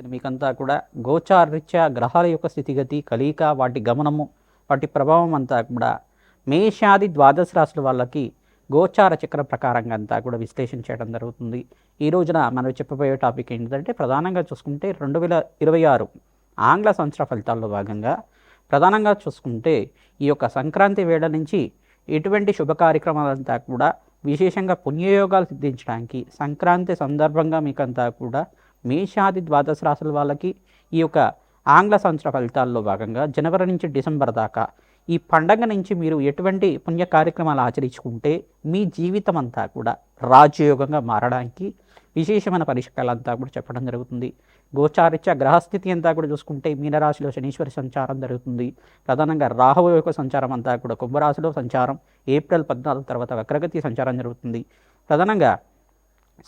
మీకంతా కూడా గోచారరీత్యా గ్రహాల యొక్క స్థితిగతి కలియిక వాటి గమనము వాటి ప్రభావం అంతా కూడా మేషాది ద్వాదశ రాశుల వాళ్ళకి గోచార చక్ర ప్రకారంగా అంతా కూడా విశ్లేషణ చేయడం జరుగుతుంది. ఈ రోజున మనం చెప్పబోయే టాపిక్ ఏంటంటే ప్రధానంగా చూసుకుంటే రెండు వేల ఇరవై ఆరు ఆంగ్ల సంవత్సర ఫలితాల్లో భాగంగా ప్రధానంగా చూసుకుంటే ఈ యొక్క సంక్రాంతి వేళ నుంచి ఎటువంటి శుభ కార్యక్రమాలంతా కూడా విశేషంగా పుణ్యయోగాలు సిద్ధించడానికి సంక్రాంతి సందర్భంగా మీకంతా కూడా మేషాది ద్వాదశ రాశుల వాళ్ళకి ఈ యొక్క ఆంగ్ల సంవత్సర ఫలితాల్లో భాగంగా జనవరి నుంచి డిసెంబర్ దాకా ఈ పండగ నుంచి మీరు ఎటువంటి పుణ్య కార్యక్రమాలు ఆచరించుకుంటే మీ జీవితం అంతా కూడా రాజయోగంగా మారడానికి విశేషమైన పరిష్కారాలంతా కూడా చెప్పడం జరుగుతుంది. గోచారిత్య గ్రహస్థితి అంతా కూడా చూసుకుంటే మీనరాశిలో శనీశ్వరి సంచారం జరుగుతుంది. ప్రధానంగా రాహువు యొక్క సంచారం అంతా కూడా కుంభరాశిలో సంచారం. ఏప్రిల్ పద్నాలుగు తర్వాత వక్రగతి సంచారం జరుగుతుంది. ప్రధానంగా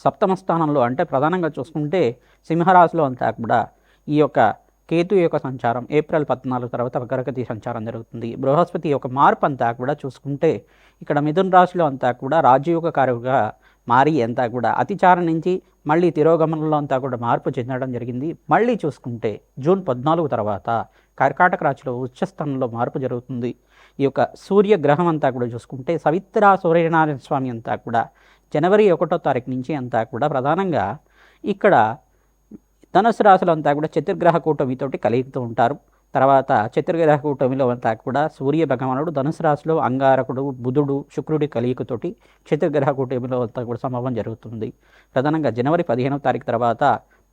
సప్తమ స్థానంలో అంటే ప్రధానంగా చూసుకుంటే సింహరాశిలో అంతా కూడా ఈ యొక్క కేతు యొక్క సంచారం ఏప్రిల్ పద్నాలుగు తర్వాత వక్రగతి సంచారం జరుగుతుంది. బృహస్పతి యొక్క మార్పు అంతా కూడా చూసుకుంటే ఇక్కడ మిథున్ రాశిలో అంతా కూడా రాజయోగ కారుగా మారి అంతా కూడా అతిచారం నుంచి మళ్ళీ తిరోగమనంలో అంతా కూడా మార్పు చెందడం జరిగింది. మళ్ళీ చూసుకుంటే జూన్ పద్నాలుగు తర్వాత కర్కాటక రాశిలో ఉచ్చస్థానంలో మార్పు జరుగుతుంది. ఈ యొక్క సూర్యగ్రహం అంతా కూడా చూసుకుంటే సవిత్ర సూర్యనారాయణ స్వామి అంతా కూడా జనవరి ఒకటో తారీఖు నుంచి అంతా కూడా ప్రధానంగా ఇక్కడ ధనుసు రాశులు అంతా కూడా చతుర్గ్రహ కూటమితోటి కలుగుతూ ఉంటారు. తర్వాత చతుర్గ్రహ కూటమిలో అంతా కూడా సూర్య భగవానుడు ధనుసు రాశిలో అంగారకుడు బుధుడు శుక్రుడి కలియుకతోటి చతుర్గ్రహ కూటమిలో అంతా కూడా సంభవం జరుగుతుంది. ప్రధానంగా జనవరి పదిహేనవ తారీఖు తర్వాత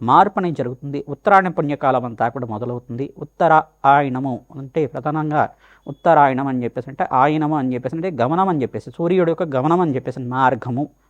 మార్పు జరుగుతుంది. ఉత్తరాయణ పుణ్యకాలం అంతా కూడా మొదలవుతుంది. ఉత్తర ఆయనము అంటే ప్రధానంగా ఉత్తరాయణం అని చెప్పేసి అంటే ఆయనము అని చెప్పేసి అంటే గమనం అని చెప్పేసి సూర్యుడు యొక్క గమనం అని చెప్పేసి మార్గము.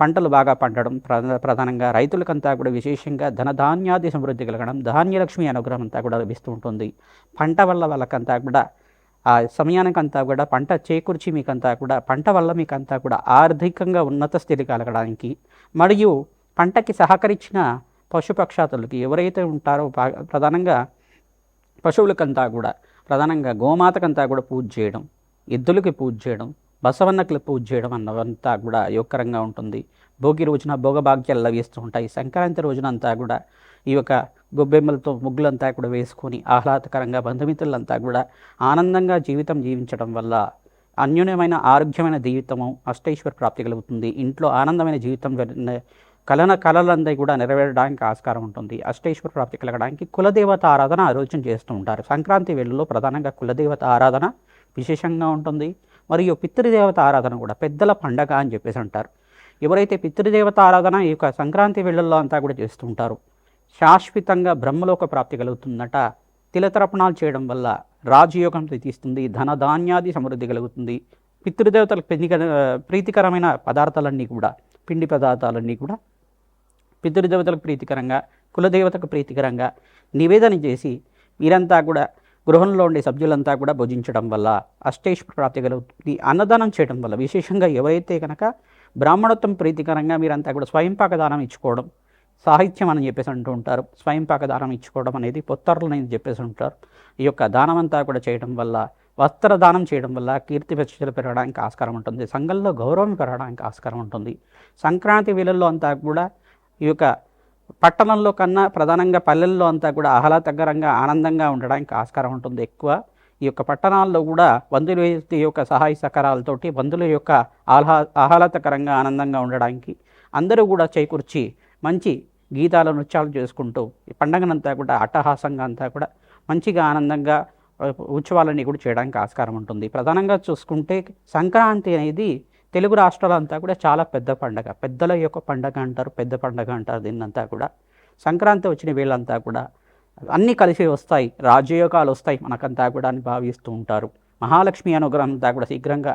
పంటలు బాగా పండడం ప్రధానంగా రైతులకంతా కూడా విశేషంగా ధనధాన్యాది సమృద్ధి కలగడం ధాన్యలక్ష్మి అనుగ్రహం అంతా కూడా లభిస్తూ ఉంటుంది. పంట వల్ల వాళ్ళకంతా కూడా ఆ సమయానికంతా కూడా పంట చేకూర్చి మీకంతా కూడా పంట వల్ల మీకంతా కూడా ఆర్థికంగా ఉన్నత స్థితి కలగడానికి మరియు పంటకి సహకరించిన పశుపక్షాతులకి ఎవరైతే ఉంటారో ప్రధానంగా పశువులకంతా కూడా ప్రధానంగా గోమాతకంతా కూడా పూజ చేయడం ఎద్దులకి పూజ చేయడం బసవన్న క్లిప్ ఉజ్జేయడం అన్నవంతా కూడా యోగకరంగా ఉంటుంది. భోగి రోజున భోగభాగ్యాలు లభిస్తూ ఉంటాయి. సంక్రాంతి రోజున అంతా కూడా ఈ యొక్క గొబ్బెమ్మలతో ముగ్గులంతా కూడా వేసుకొని ఆహ్లాదకరంగా బంధుమిత్రులంతా కూడా ఆనందంగా జీవితం జీవించడం వల్ల అన్యోన్యమైన ఆరోగ్యమైన జీవితము అష్టైశ్వర ప్రాప్తి కలుగుతుంది. ఇంట్లో ఆనందమైన జీవితం కలన కళలందరి కూడా నెరవేరడానికి ఆస్కారం ఉంటుంది. అష్టేశ్వర ప్రాప్తి కలగడానికి కులదేవత ఆరాధన ఆ రోజున చేస్తూ ఉంటారు. సంక్రాంతి వేళల్లో ప్రధానంగా కులదేవత ఆరాధన విశేషంగా ఉంటుంది. మరియు పితృదేవత ఆరాధన కూడా పెద్దల పండగ అని చెప్పేసి అంటారు. ఎవరైతే పితృదేవత ఆరాధన ఈ యొక్క సంక్రాంతి వేళల్లో అంతా కూడా చేస్తుంటారు శాశ్వతంగా బ్రహ్మలోక ప్రాప్తి కలుగుతుందట. తిలతర్పణాలు చేయడం వల్ల రాజయోగం తీస్తుంది ధన ధాన్యాది సమృద్ధి కలుగుతుంది. పితృదేవతలకు ప్రీతికర ప్రీతికరమైన పదార్థాలన్నీ కూడా పిండి పదార్థాలన్నీ కూడా పితృదేవతలకు ప్రీతికరంగా కులదేవతకు ప్రీతికరంగా నివేదన చేసి వీరంతా కూడా గృహంలో ఉండే సభ్యులంతా కూడా భుజించడం వల్ల అష్టేశ్వర ప్రాప్తి కలుగుతుంది అన్నదానం చేయడం వల్ల విశేషంగా ఎవరైతే కనుక బ్రాహ్మణత్వం ప్రీతికరంగా మీరంతా కూడా స్వయంపాక దానం ఇచ్చుకోవడం సాహిత్యం అని చెప్పేసి అంటూ ఉంటారు. స్వయంపాక దానం ఇచ్చుకోవడం అనేది పొత్తర్లు అని చెప్పేసి ఉంటారు ఈ యొక్క దానం అంతా కూడా చేయడం వల్ల వస్త్ర దానం చేయడం వల్ల కీర్తి ప్రతిష్టలు పెరగడానికి ఆస్కారం ఉంటుంది. సంఘంలో గౌరవం పెరగడానికి ఆస్కారం ఉంటుంది. సంక్రాంతి వేళల్లో అంతా కూడా ఈ యొక్క పట్టణంలో కన్నా ప్రధానంగా పల్లెల్లో అంతా కూడా ఆహ్లాదకరంగా ఆనందంగా ఉండడానికి ఆస్కారం ఉంటుంది ఎక్కువ. ఈ యొక్క పట్టణాల్లో కూడా బంధువుల యొక్క సహాయ సహకారాలతోటి బంధువుల యొక్క ఆహ్లా ఆహ్లాదకరంగా ఆనందంగా ఉండడానికి అందరూ కూడా చేకూర్చి మంచి గీతాల నృత్యాలు చేసుకుంటూ ఈ పండగనంతా కూడా అట్టహాసంగా అంతా కూడా మంచిగా ఆనందంగా ఉత్సవాలని ఉత్సవాలన్నీ కూడా చేయడానికి ఆస్కారం ఉంటుంది. ప్రధానంగా చూసుకుంటే సంక్రాంతి అనేది తెలుగు రాష్ట్రాలంతా కూడా చాలా పెద్ద పండగ. పెద్దల యొక్క పండగ అంటారు పెద్ద పండగ అంటారు దీన్నంతా కూడా. సంక్రాంతి వచ్చిన వీళ్ళంతా కూడా అన్నీ కలిసి వస్తాయి. రాజయోగాలు వస్తాయి మనకంతా కూడా అని భావిస్తూ ఉంటారు. మహాలక్ష్మి అనుగ్రహం అంతా కూడా శీఘ్రంగా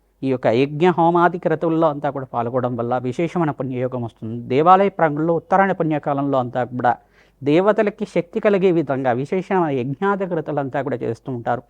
ఈ యొక్క యజ్ఞ హోమాది క్రతువుల్లో అంతా కూడా పాల్గొనడం వల్ల విశేషమైన పుణ్యయోగం వస్తుంది. దేవాలయ ప్రాంగంలో ఉత్తరాయణ పుణ్యకాలంలో అంతా కూడా దేవతలకి శక్తి కలిగే విధంగా విశేషమైన యజ్ఞాత క్రతులంతా కూడా చేస్తూ ఉంటారు.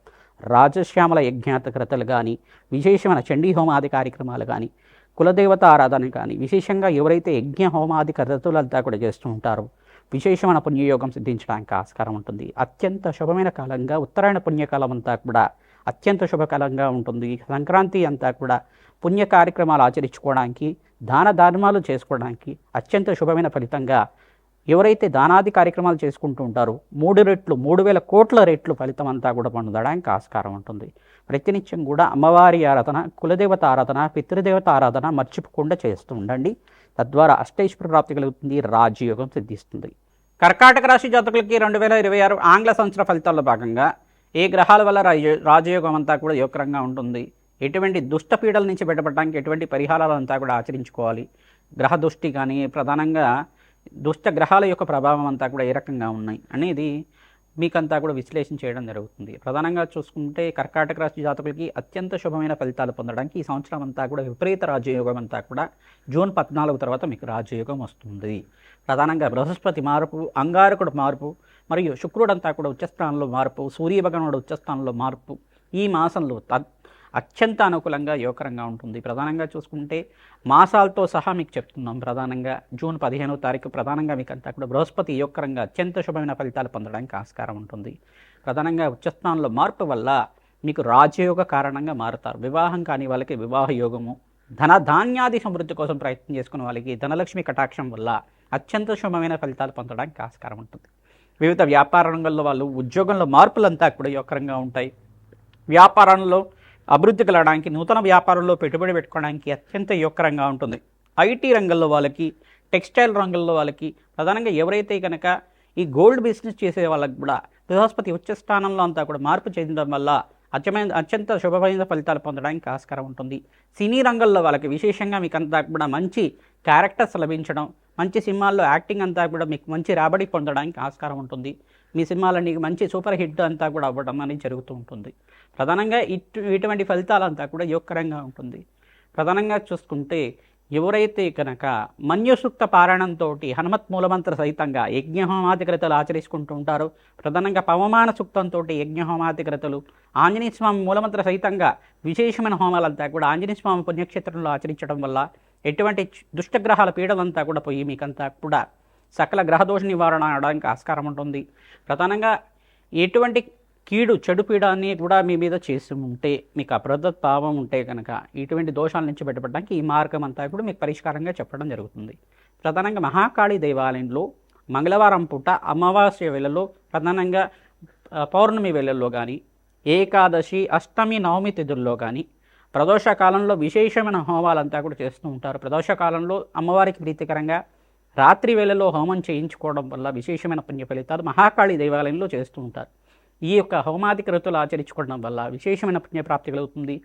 రాజశ్యామల యజ్ఞాత క్రతలు కానీ విశేషమైన చండీ హోమాది కార్యక్రమాలు కానీ కులదేవత ఆరాధన కానీ విశేషంగా ఎవరైతే యజ్ఞ హోమాది క్రతులంతా కూడా చేస్తూ ఉంటారో విశేషమైన పుణ్యయోగం సిద్ధించడానికి ఆస్కారం ఉంటుంది. అత్యంత శుభమైన కాలంగా ఉత్తరాయణ పుణ్యకాలం అంతా కూడా అత్యంత శుభకాలంగా ఉంటుంది. సంక్రాంతి అంతా కూడా పుణ్య కార్యక్రమాలు ఆచరించుకోవడానికి దాన ధర్మాలు చేసుకోవడానికి అత్యంత శుభమైన ఫలితంగా ఎవరైతే దానాది కార్యక్రమాలు చేసుకుంటూ ఉంటారో మూడు రెట్లు మూడు వేల కోట్ల రెట్లు ఫలితం అంతా కూడా పొందడానికి ఆస్కారం ఉంటుంది. ప్రతినిత్యం కూడా అమ్మవారి ఆరాధన కులదేవత ఆరాధన పితృదేవత ఆరాధన మర్చిపోకుండా చేస్తూ ఉండండి. తద్వారా అష్టైశ్వర ప్రాప్తి కలుగుతుంది రాజయోగం సిద్ధిస్తుంది. కర్కాటక రాశి జాతకులకి రెండు వేల ఇరవై ఆరు ఆంగ్ల సంవత్సర ఫలితాల్లో భాగంగా ఏ గ్రహాల వల్ల రాజ రాజయోగం అంతా కూడా యోగకరంగా ఉంటుంది? ఎటువంటి దుష్టపీడల నుంచి బయటపడడానికి ఎటువంటి పరిహారాలంతా కూడా ఆచరించుకోవాలి? గ్రహ దృష్టి కానీ ప్రధానంగా దుష్ట గ్రహాల యొక్క ప్రభావం అంతా కూడా ఏ రకంగా ఉన్నాయి అనేది మీకంతా కూడా విశ్లేషణ చేయడం జరుగుతుంది. ప్రధానంగా చూసుకుంటే కర్కాటక రాశి జాతకులకి అత్యంత శుభమైన ఫలితాలు పొందడానికి ఈ సంవత్సరం అంతా కూడా విపరీత రాజయోగం అంతా కూడా జూన్ పద్నాలుగు తర్వాత మీకు రాజయోగం వస్తుంది. ప్రధానంగా బృహస్పతి మార్పు అంగారకుడు మార్పు మరియు శుక్రుడంతా కూడా ఉచ్చస్థానంలో మార్పు సూర్యభగవానుడు ఉచ్చస్థానంలో మార్పు ఈ మాసంలో తద్ అత్యంత అనుకూలంగా యోగకరంగా ఉంటుంది. ప్రధానంగా చూసుకుంటే మాసాలతో సహా మీకు చెప్తున్నాం ప్రధానంగా. జూన్ పదిహేనవ తారీఖు ప్రధానంగా మీకు అంతా కూడా బృహస్పతి యోగకరంగా అత్యంత శుభమైన ఫలితాలు పొందడానికి ఆస్కారం ఉంటుంది. ప్రధానంగా ఉచ్చస్థానంలో మార్పు వల్ల మీకు రాజయోగ కారణంగా మారుతారు. వివాహం కాని వాళ్ళకి వివాహ యోగము ధన ధాన్యాది సమృద్ధి కోసం ప్రయత్నం చేసుకున్న వాళ్ళకి ధనలక్ష్మి కటాక్షం వల్ల అత్యంత శుభమైన ఫలితాలు పొందడానికి ఆస్కారం ఉంటుంది. వివిధ వ్యాపార రంగంలో వాళ్ళు ఉద్యోగంలో మార్పులంతా కూడా యోగకరంగా ఉంటాయి. వ్యాపారంలో అభివృద్ధి కలగడానికి నూతన వ్యాపారంలో పెట్టుబడి పెట్టుకోవడానికి అత్యంత యొక్కరంగా ఉంటుంది. ఐటీ రంగంలో వాళ్ళకి టెక్స్టైల్ రంగంలో వాళ్ళకి ప్రధానంగా ఎవరైతే కనుక ఈ గోల్డ్ బిజినెస్ చేసే వాళ్ళకి కూడా బృహస్పతి ఉచ్చ స్థానంలో అంతా కూడా మార్పు చెందడం వల్ల అత్యమైన అత్యంత శుభమైన ఫలితాలు పొందడానికి ఆస్కారం ఉంటుంది. సినీ రంగంలో వాళ్ళకి విశేషంగా మీకు అంతా కూడా మంచి క్యారెక్టర్స్ లభించడం మంచి సినిమాల్లో యాక్టింగ్ అంతా కూడా మీకు మంచి రాబడి పొందడానికి ఆస్కారం ఉంటుంది. మీ సినిమాలని మంచి సూపర్ హిట్ అంతా కూడా అవ్వడం అనేది జరుగుతూ ఉంటుంది. ప్రధానంగా ఇటు ఇటువంటి ఫలితాలంతా కూడా యోగకరంగా ఉంటుంది. ప్రధానంగా చూసుకుంటే ఎవరైతే కనుక మన్యుసూక్త పారాయణంతో హనుమత్ మూలమంత్ర సహితంగా యజ్ఞహోమాధికృతలు ఆచరించుకుంటూ ఉంటారో ప్రధానంగా పవమాన సూక్తంతో యజ్ఞహోమాధికృతలు ఆంజనేయ స్వామి మూలమంత్ర సహితంగా విశేషమైన హోమాలంతా కూడా ఆంజనేయ స్వామి పుణ్యక్షేత్రంలో ఆచరించడం వల్ల ఎటువంటి దుష్టగ్రహాల పీడలంతా కూడా పోయి మీకంతా కూడా సకల గ్రహదోష నివారణ అవడానికి ఆస్కారం ఉంటుంది. ప్రధానంగా ఎటువంటి కీడు చెడు పీడాన్ని కూడా మీ మీద చేసి ఉంటే మీకు అప్రదత్ భావం ఉంటే కనుక ఇటువంటి దోషాల నుంచి బయటపడడానికి ఈ మార్గం అంతా కూడా మీకు పరిష్కారంగా చెప్పడం జరుగుతుంది. ప్రధానంగా మహాకాళి దేవాలయంలో మంగళవారం పూట అమావాస్య వేళల్లో ప్రధానంగా పౌర్ణమి వేళల్లో కానీ ఏకాదశి అష్టమి నవమి తిథుల్లో కానీ ప్రదోష కాలంలో విశేషమైన హోమాలంతా కూడా చేస్తూ ఉంటారు. ప్రదోష కాలంలో అమ్మవారికి ప్రీతికరంగా రాత్రి వేళలో హోమం చేయించుకోవడం వల్ల విశేషమైన పుణ్య ఫలితాలు మహాకాళి దేవాలయంలో చేస్తూ ఉంటారు. ఈ యొక్క హోమాది కృతులు ఆచరించుకోవడం వల్ల విశేషమైన పుణ్యప్రాప్తి కలుగుతుంది.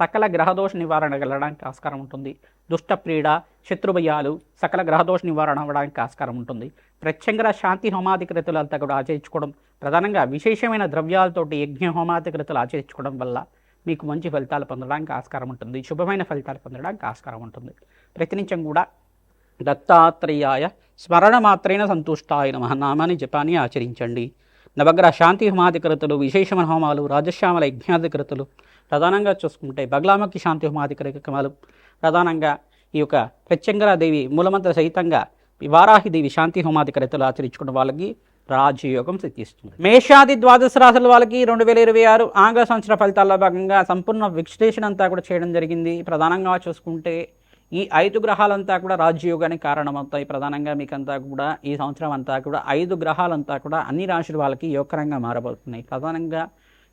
సకల గ్రహదోష నివారణ కలగడానికి ఆస్కారం ఉంటుంది. దుష్ట ప్రీడ శత్రుభయాలు సకల గ్రహదోష నివారణ అవ్వడానికి ఆస్కారం ఉంటుంది. ప్రత్యంగర శాంతి హోమాది కృతులు అంతా కూడా ఆచరించుకోవడం ప్రధానంగా విశేషమైన ద్రవ్యాలతోటి యజ్ఞ హోమాది కృతులు ఆచరించుకోవడం వల్ల మీకు మంచి ఫలితాలు పొందడానికి ఆస్కారం ఉంటుంది. శుభమైన ఫలితాలు పొందడానికి ఆస్కారం ఉంటుంది. ప్రతినిత్యం కూడా దత్తాత్రేయాయ స్మరణ మాత్రైన సంతుష్టాయ నమః. నామాన్ని జపాన్ని ఆచరించండి. నవగ్రహ శాంతి హోమాధికృతులు విశేషమైన హోమాలు రాజశ్యామల యజ్ఞాధికృతులు ప్రధానంగా చూసుకుంటే బగ్లాముఖి శాంతి హోమాది ప్రధానంగా ఈ యొక్క ప్రత్యంగరాదేవి మూలమంత్ర సహితంగా వారాహిదేవి శాంతి హోమాధికరితలు ఆచరించుకున్న వాళ్ళకి రాజయోగం సిద్ధిస్తుంది. మేషాది ద్వాదశ రాశుల వాళ్ళకి రెండు వేల ఇరవై ఆరు ఆంగ్ల సంవత్సర ఫలితాల్లో భాగంగా సంపూర్ణ విశ్లేషణ అంతా కూడా చేయడం జరిగింది. ప్రధానంగా చూసుకుంటే ఈ ఐదు గ్రహాలంతా కూడా రాజయోగానికి కారణమవుతాయి. ప్రధానంగా మీకంతా కూడా ఈ సంవత్సరం అంతా కూడా ఐదు గ్రహాలంతా కూడా అన్ని రాశుల వాళ్ళకి యోగకరంగా మారబోతున్నాయి. ప్రధానంగా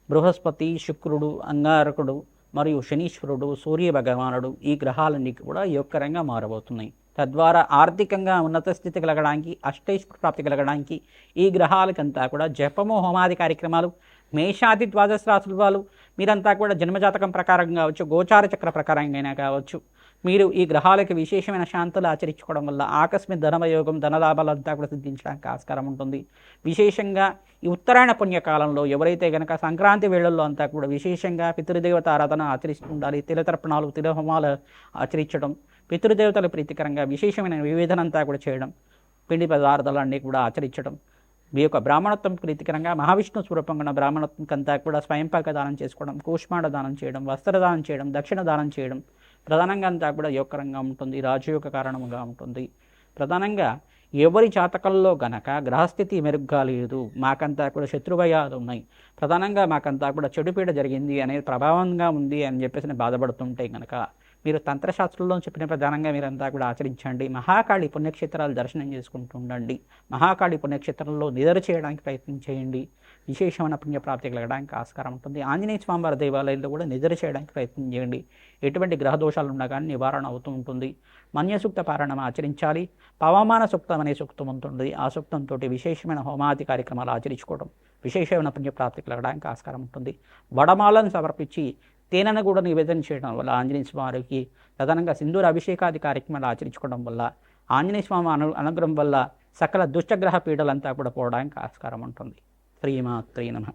బృహస్పతి శుక్రుడు అంగారకుడు మరియు శనీశ్వరుడు సూర్య భగవానుడు ఈ గ్రహాలన్నీ కూడా యోగకరంగా మారబోతున్నాయి. తద్వారా ఆర్థికంగా ఉన్నత స్థితి కలగడానికి అష్టైశ్వర ప్రాప్తి కలగడానికి ఈ గ్రహాలకంతా కూడా జపము హోమాది కార్యక్రమాలు మేషాది ద్వాదశ రాశుల వాళ్ళు మీరంతా కూడా జన్మజాతకం ప్రకారం కావచ్చు గోచార చక్ర ప్రకారంగా కావచ్చు మీరు ఈ గ్రహాలకి విశేషమైన శాంతులు ఆచరించుకోవడం వల్ల ఆకస్మిక ధనవయోగం ధనలాభాలంతా కూడా సిద్ధించడానికి ఆస్కారం ఉంటుంది. విశేషంగా ఈ ఉత్తరాయణ పుణ్యకాలంలో ఎవరైతే గనక సంక్రాంతి వేళల్లో అంతా కూడా విశేషంగా పితృదేవత ఆరాధన ఆచరిస్తూ ఉండాలి తిలతర్పణాలు తిలహోమాలు ఆచరించడం పితృదేవతల ప్రీతికరంగా విశేషమైన వివేదనంతా కూడా చేయడం పిండి పదార్థాలన్నీ కూడా ఆచరించడం మీ యొక్క బ్రాహ్మణత్వం ప్రీతికరంగా మహావిష్ణు స్వరూపంగా బ్రాహ్మణత్వంకంతా కూడా స్వయంపాక దానం చేసుకోవడం కూష్మాండ దానం చేయడం వస్త్రదానం చేయడం దక్షిణ దానం చేయడం ప్రధానంగా అంతా కూడా యోగకరంగా ఉంటుంది రాజయోగ కారణంగా ఉంటుంది. ప్రధానంగా ఎవరి జాతకంలో గనక గ్రహస్థితి మెరుగ్గా లేదు మాకంతా కూడా శత్రుభయాలు ఉన్నాయి ప్రధానంగా మాకంతా కూడా చెడుపీడ జరిగింది అనేది ప్రభావంగా ఉంది అని చెప్పేసి బాధపడుతుంటే గనక మీరు తంత్రశాస్త్రంలో చెప్పిన ప్రధానంగా మీరంతా కూడా ఆచరించండి. మహాకాళి పుణ్యక్షేత్రాలు దర్శనం చేసుకుంటూ ఉండండి. మహాకాళి పుణ్యక్షేత్రంలో నిద్ర చేయడానికి ప్రయత్నం చేయండి. విశేషమైన పుణ్యప్రాప్తి కలగడానికి ఆస్కారం ఉంటుంది. ఆంజనేయ స్వామివారి దేవాలయంలో కూడా నిద్ర చేయడానికి ప్రయత్నం చేయండి. ఎటువంటి గ్రహ దోషాలు ఉన్నా కానీ నివారణ అవుతూ ఉంటుంది. మన్యసూక్త పారాయణం ఆచరించాలి. పవమాన సూక్తం అనే సూక్తం ఉంటుంది. ఆ సూక్తంతో విశేషమైన హోమాది కార్యక్రమాలు ఆచరించుకోవడం విశేషమైన పుణ్యప్రాప్తి కలగడానికి ఆస్కారం ఉంటుంది. వడమాలను సమర్పించి తేనెను కూడా నివేదన చేయడం వల్ల ఆంజనేయ స్వామికి ప్రధానంగా సింధూర అభిషేకాది కార్యక్రమాలు ఆచరించుకోవడం వల్ల ఆంజనేయ స్వామి అను అనుగ్రహం వల్ల సకల దుష్టగ్రహ పీడలంతా కూడా పోవడానికి ఆస్కారం ఉంటుంది. శ్రీమాత్రీ నమ.